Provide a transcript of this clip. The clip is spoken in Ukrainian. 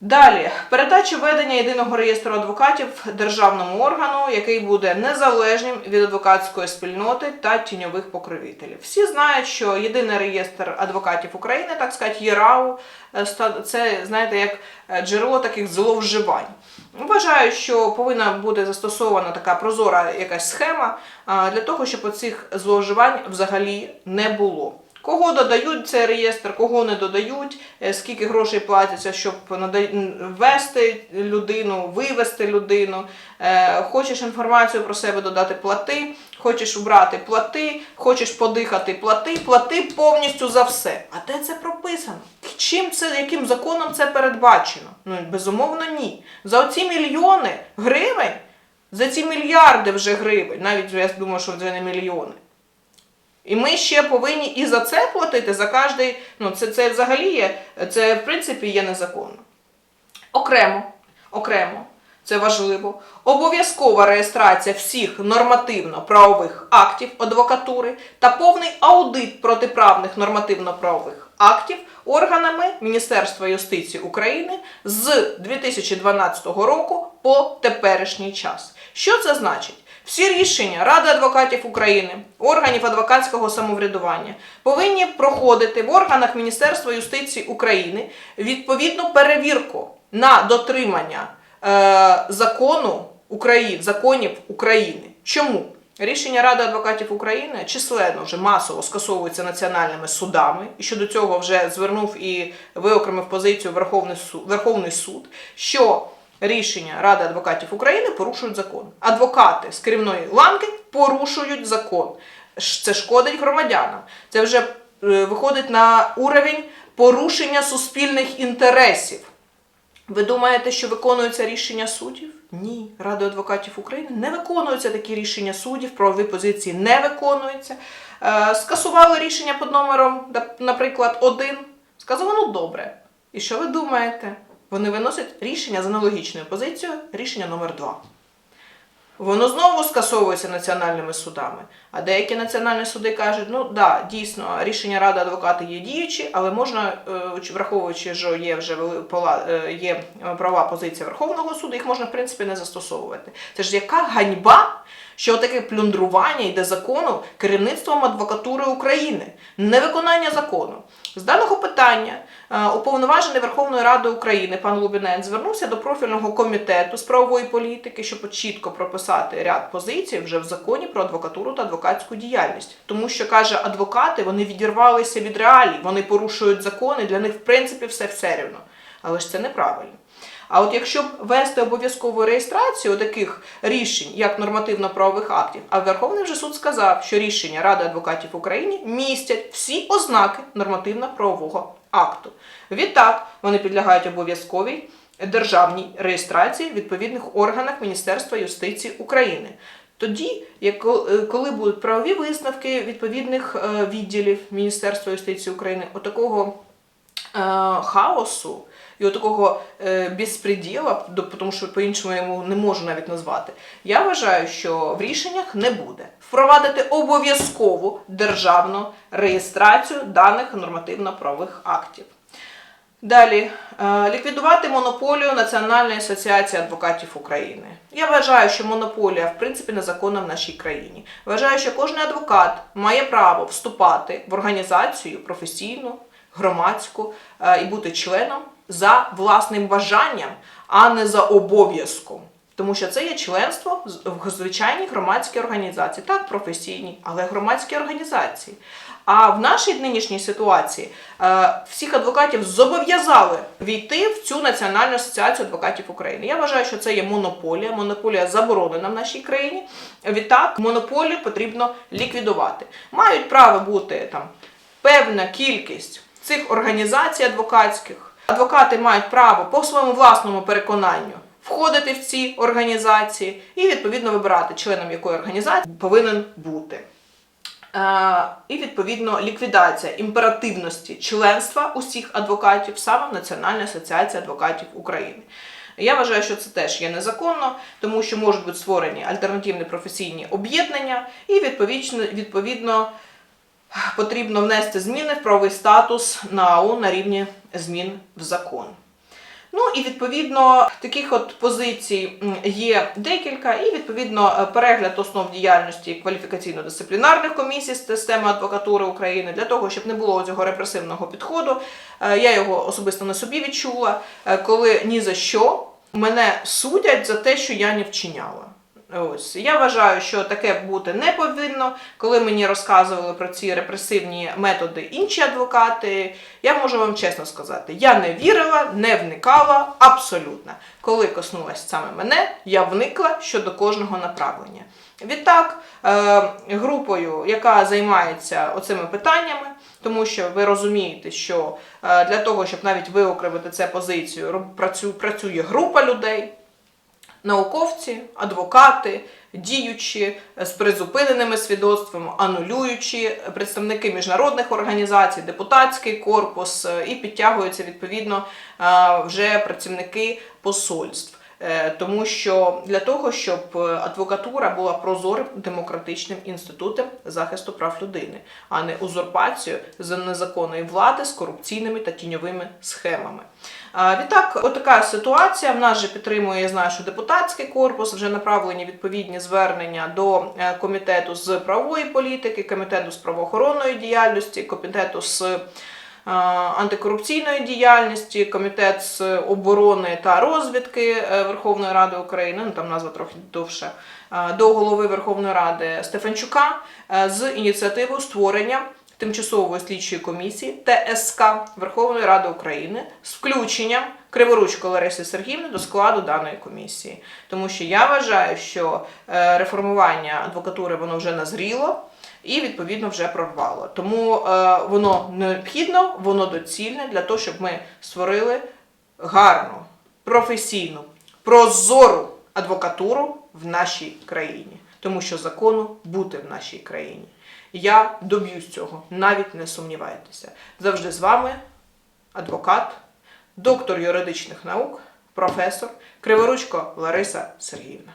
Далі передача ведення єдиного реєстру адвокатів державному органу, який буде незалежним від адвокатської спільноти та тіньових покровителів. Всі знають, що єдиний реєстр адвокатів України, так сказати, ЄРАУ, е, це знаєте як е, джерело таких зловживань. Вважаю, що повинна бути застосована така прозора якась схема для того, щоб оцих зловживань взагалі не було. Кого додають цей реєстр, кого не додають, е, скільки грошей платяться, щоб ввести людину, вивести людину. Е, Хочеш інформацію про себе додати, плати. Хочеш убрати, плати. Хочеш подихати, плати. Плати повністю за все. А де це прописано? Чим це, яким законом це передбачено? Ну, безумовно, ні. За оці мільйони гривень, за ці мільярди вже гривень, навіть я думаю, що вже не мільйони. І ми ще повинні і за це платити, за кожний, ну це, це взагалі є, це в принципі є незаконно. Окремо, окремо, це важливо. Обов'язкова реєстрація всіх нормативно-правових актів адвокатури та повний аудит протиправних нормативно-правових актів органами Міністерства юстиції України з 2012 року по теперішній час. Що це значить? Всі рішення Ради адвокатів України, органів адвокатського самоврядування повинні проходити в органах Міністерства юстиції України відповідну перевірку на дотримання е, закону України, законів України. Чому? Рішення Ради адвокатів України численно вже масово скасовується національними судами, і щодо цього вже звернув і виокремив позицію Верховний суд, Верховний суд, що рішення Ради адвокатів України порушують закон. Адвокати з керівної ланки порушують закон. Це шкодить громадянам. Це вже е, виходить на уровень порушення суспільних інтересів. Ви думаєте, що виконується рішення суддів? Ні. Радою адвокатів України не виконуються такі рішення суддів, правові позиції не виконуються. Е, скасували рішення під номером, наприклад, 1. Сказали, ну добре. І що ви думаєте? Вони виносять рішення з аналогічною позицією, рішення номер 2. Воно знову скасовується національними судами. А деякі національні суди кажуть, ну да, дійсно, рішення Ради адвокати є діючі, але можна, е, враховуючи, що є вже е, є е, права позиція Верховного суду, їх можна в принципі не застосовувати. Це ж яка ганьба, що таке плюндрування йде закону керівництвом адвокатури України, невиконання закону. З даного питання уповноважений Верховної Ради України пан Лубінець звернувся до профільного комітету з правової політики, щоб чітко прописати ряд позицій вже в законі про адвокатуру та адвокатську діяльність. Тому що каже, адвокати вони відірвалися від реалій, вони порушують закони, для них в принципі все все рівно. Але ж це неправильно. А от якщо б вести обов'язкову реєстрацію таких рішень, як нормативно-правових актів, а Верховний вже суд сказав, що рішення Ради адвокатів України містять всі ознаки нормативно-правового акту. Відтак вони підлягають обов'язковій державній реєстрації в відповідних органах Міністерства юстиції України. Тоді, е, коли будуть правові висновки відповідних е, відділів Міністерства юстиції України, отакого е, хаосу і отакого безпреділа, тому що по-іншому йому не можу навіть назвати, я вважаю, що в рішеннях не буде впровадити обов'язкову державну реєстрацію даних нормативно-правових актів. Далі е, ліквідувати монополію Національної асоціації адвокатів України. Я вважаю, що монополія в принципі незаконна в нашій країні. Вважаю, що кожен адвокат має право вступати в організацію професійну, громадську е, і бути членом за власним бажанням, а не за обов'язком. Тому що це є членство в звичайній громадській організації, так професійній, але громадські організації. А в нашій нинішній ситуації е, всіх адвокатів зобов'язали війти в цю Національну асоціацію адвокатів України. Я вважаю, що це є монополія. Монополія заборонена в нашій країні. Відтак, монополію потрібно ліквідувати. Мають право бути там певна кількість цих організацій адвокатських. Адвокати мають право по своєму власному переконанню входити в ці організації і відповідно вибирати, членом якої організації повинен бути. Е, і відповідно ліквідація імперативності членства усіх адвокатів саме в Національній асоціації адвокатів України. Я вважаю, що це теж є незаконно, тому що можуть бути створені альтернативні професійні об'єднання, і відповідно, відповідно потрібно внести зміни в правовий статус НАУ на рівні змін в закон. Ну і відповідно таких от позицій є декілька, і відповідно е, перегляд основ діяльності кваліфікаційно-дисциплінарних комісій з системи адвокатури України для того, щоб не було цього репресивного підходу. Е, Я його особисто на собі відчула, е, коли ні за що мене судять за те, що я не вчиняла. Ось я вважаю, що таке бути не повинно. Коли мені розказували про ці репресивні методи інші адвокати, я можу вам чесно сказати, я не вірила, не вникала абсолютно. Коли коснулась саме мене, я вникла щодо кожного направлення. Відтак, е, групою, яка займається оцими питаннями, тому що ви розумієте, що е, для того, щоб навіть виокремити це позицію, працює група людей науковці, адвокати, діючі з призупиненими свідоцтвами, анулюючі представники міжнародних організацій, депутатський корпус е, і підтягуються відповідно е, вже працівники посольств. Е, Тому що для того, щоб е, адвокатура була прозорим демократичним інститутом захисту прав людини, а не узурпацією з незаконної влади з корупційними та тіньовими схемами. Відтак, отака ситуація. В нас же підтримує, я знаю, що депутатський корпус вже направлені відповідні звернення до е, комітету з правової політики, комітету з правоохоронної діяльності, комітету з антикорупційної діяльності, комітет з оборони та розвідки е, Верховної Ради України, ну там назва трохи довше, е, до голови Верховної Ради Стефанчука е, з ініціативою створення тимчасової слідчої комісії ТСК Верховної Ради України з включенням Криворучко Лариси Сергіївни до складу даної комісії. Тому що я вважаю, що е, реформування адвокатури воно вже назріло і відповідно вже прорвало. Тому е, воно необхідно, воно доцільне для того, щоб ми створили гарну, професійну, прозору адвокатуру в нашій країні, тому що закону бути в нашій країні. Я доб'юсь цього, навіть не сумнівайтеся. Завжди з вами адвокат, доктор юридичних наук, професор Криворучко Лариса Сергіївна.